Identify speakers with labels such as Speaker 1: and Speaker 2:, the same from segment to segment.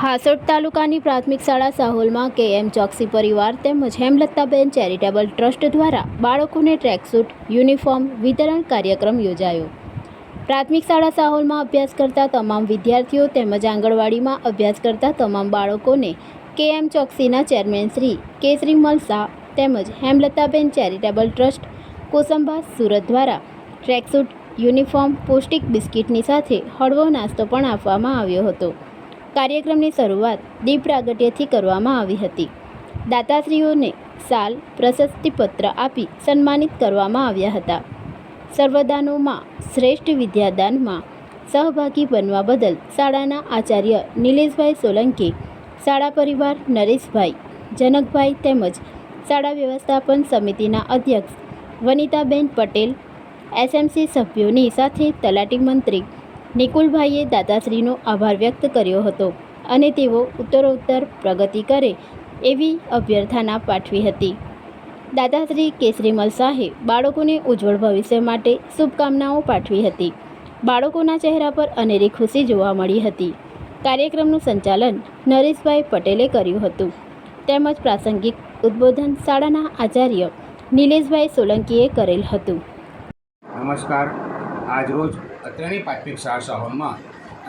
Speaker 1: હાસોડ તાલુકાની પ્રાથમિક શાળા સાહોલમાં કે એમ ચોકસી પરિવાર તેમજ હેમલતાબેન ચેરિટેબલ ટ્રસ્ટ દ્વારા બાળકોને ટ્રેકસૂટ, યુનિફોર્મ વિતરણ કાર્યક્રમ યોજાયો. પ્રાથમિક શાળા સાહોલમાં અભ્યાસ કરતા તમામ વિદ્યાર્થીઓ તેમજ આંગણવાડીમાં અભ્યાસ કરતા તમામ બાળકોને કે એમ ચોકસીના ચેરમેન શ્રી કેસરી મલસા તેમજ હેમલતાબેન ચેરિટેબલ ટ્રસ્ટ, કોસંબા સુરત દ્વારા ટ્રેકસૂટ, યુનિફોર્મ, પૌષ્ટિક બિસ્કિટની સાથે હળવો નાસ્તો પણ આપવામાં આવ્યો હતો. કાર્યક્રમની શરૂઆત દીપ પ્રાગટ્યથી કરવામાં આવી હતી. દાતાશ્રીઓને સાલ, પ્રશસ્તિપત્ર આપી સન્માનિત કરવામાં આવ્યા હતા. સર્વદાનોમાં શ્રેષ્ઠ વિદ્યાદાનમાં સહભાગી બનવા બદલ શાળાના આચાર્ય નિલેશભાઈ સોલંકી, શાળા પરિવાર નરેશભાઈ, જનકભાઈ તેમજ શાળા વ્યવસ્થાપન સમિતિના અધ્યક્ષ વનિતાબેન પટેલ, એસએમસી સભ્યોની સાથે તલાટી મંત્રી નિકુલભાઈએ દાદાશ્રીનો આભાર વ્યક્ત કર્યો હતો અને તેઓ ઉત્તરોત્તર પ્રગતિ કરે એવી અભ્યર્થના પાઠવી હતી. દાદાશ્રી કેસરીમલ શાહે બાળકોને ઉજ્જવળ ભવિષ્ય માટે શુભકામનાઓ પાઠવી હતી. બાળકોના ચહેરા પર અનેરી ખુશી જોવા મળી હતી. કાર્યક્રમનું સંચાલન નરેશભાઈ પટેલે કર્યું હતું. તેમજ પ્રાસંગિક ઉદ્બોધન શાળાના આચાર્ય નિલેશભાઈ સોલંકીએ કરેલ હતું.
Speaker 2: નમસ્કાર. આજરોજ અત્રેની પ્રાથમિક શાળા સાહોલમાં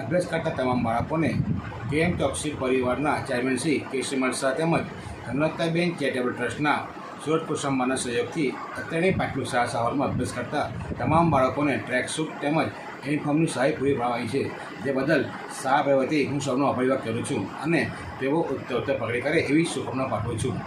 Speaker 2: અભ્યાસ કરતા તમામ બાળકોને કેએમ ચોકસી પરિવારના ચેરમેન શ્રી કેસી મલસા તેમજ હનુમતાબેન ચેરિટેબલ ટ્રસ્ટના સુરત કુસંબાના સહયોગથી અત્રેની પ્રાથમિક શાળા સાહોલમાં અભ્યાસ કરતા તમામ બાળકોને ટ્રેક સૂટ તેમજ યુનિફોર્મની સહાય પૂરી પાડવાની છે. જે બદલ શાહ વતી હું સૌનો અભિવાદ કરું છું અને તેઓ ઉત્તર ઉત્તર પકડી કરે એવી શુભકામના પાઠવું છું.